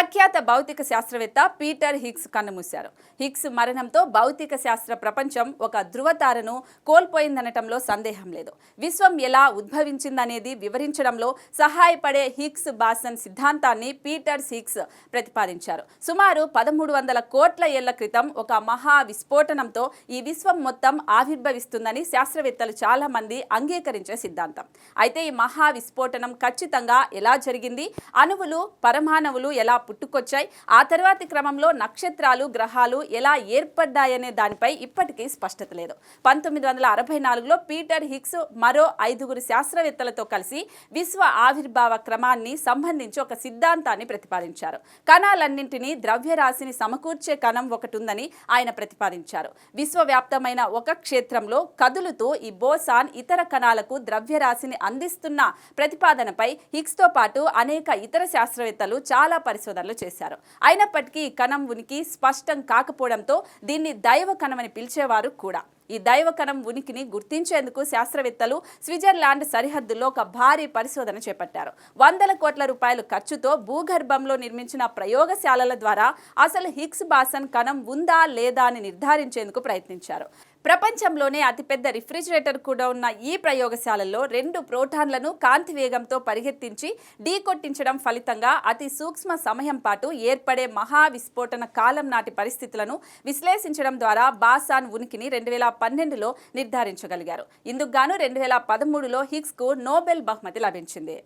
ప్రఖ్యాత భౌతిక శాస్త్రవేత్త పీటర్ హిగ్స్ కన్నుమూశారు. హిగ్స్ మరణంతో భౌతిక శాస్త్ర ప్రపంచం ఒక ధృవతారను కోల్పోయిందనటంలో సందేహం లేదు. విశ్వం ఎలా ఉద్భవించిందనేది వివరించడంలో సహాయపడే హిగ్స్ బాసన్ సిద్ధాంతాన్ని పీటర్ హిగ్స్ ప్రతిపాదించారు. సుమారు పదమూడు వందల కోట్ల ఏళ్ళ క్రితం ఒక మహా విస్ఫోటనంతో ఈ విశ్వం మొత్తం ఆవిర్భవిస్తుందని శాస్త్రవేత్తలు చాలా మంది అంగీకరించే సిద్ధాంతం. అయితే ఈ మహా విస్ఫోటనం ఖచ్చితంగా ఎలా జరిగింది? అణువులు పరమాణువులు ఎలా పుట్టుకొచ్చాయి. ఆ తర్వాతి క్రమంలో నక్షత్రాలు గ్రహాలు ఎలా ఏర్పడ్డాయనే దానిపై ఇప్పటికీ స్పష్టత లేదు. పంతొమ్మిది వందల అరవై నాలుగులో పీటర్ హిక్స్ మరో ఐదుగురు శాస్త్రవేత్తలతో కలిసి విశ్వ ఆవిర్భావ క్రమాన్ని సంబంధించి ఒక సిద్ధాంతాన్ని ప్రతిపాదించారు. కణాలన్నింటినీ ద్రవ్యరాశిని సమకూర్చే కణం ఒకటి ఉందని ఆయన ప్రతిపాదించారు. విశ్వవ్యాప్తమైన ఒక క్షేత్రంలో కదులుతూ ఈ బోసాన్ ఇతర కణాలకు ద్రవ్యరాశిని అందిస్తున్న ప్రతిపాదనపై హిక్స్తో పాటు అనేక ఇతర శాస్త్రవేత్తలు చాలా పరిశోధన పరిశోధనలు చేశారు. అయినప్పటికీ ఈ కణం ఉనికి స్పష్టం కాకపోవడంతో దీన్ని దైవ కణమని పిలిచేవారు కూడా. ఈ దైవ కణం ఉనికిని గుర్తించేందుకు శాస్త్రవేత్తలు స్విట్జర్లాండ్ సరిహద్దుల్లో ఒక భారీ పరిశోధన చేపట్టారు. వందల కోట్ల రూపాయలు ఖర్చుతో భూగర్భంలో నిర్మించిన ప్రయోగశాలల ద్వారా అసలు హిగ్స్ బాసన్ కణం ఉందా లేదా అని నిర్ధారించేందుకు ప్రయత్నించారు. ప్రపంచంలోనే అతిపెద్ద రిఫ్రిజిరేటర్ కూడా ఉన్న ఈ ప్రయోగశాలల్లో రెండు ప్రోటాన్లను కాంతి వేగంతో పరిగెత్తించి ఢీకొట్టించడం ఫలితంగా అతి సూక్ష్మ సమయం పాటు ఏర్పడే మహా విస్ఫోటన కాలం నాటి పరిస్థితులను విశ్లేషించడం ద్వారా బాసాన్ ఉనికిని రెండు వేల పన్నెండులో నిర్ధారించగలిగారు. ఇందుకు గాను రెండు వేల పదమూడులో హిగ్స్కు నోబెల్ బహుమతి లభించింది.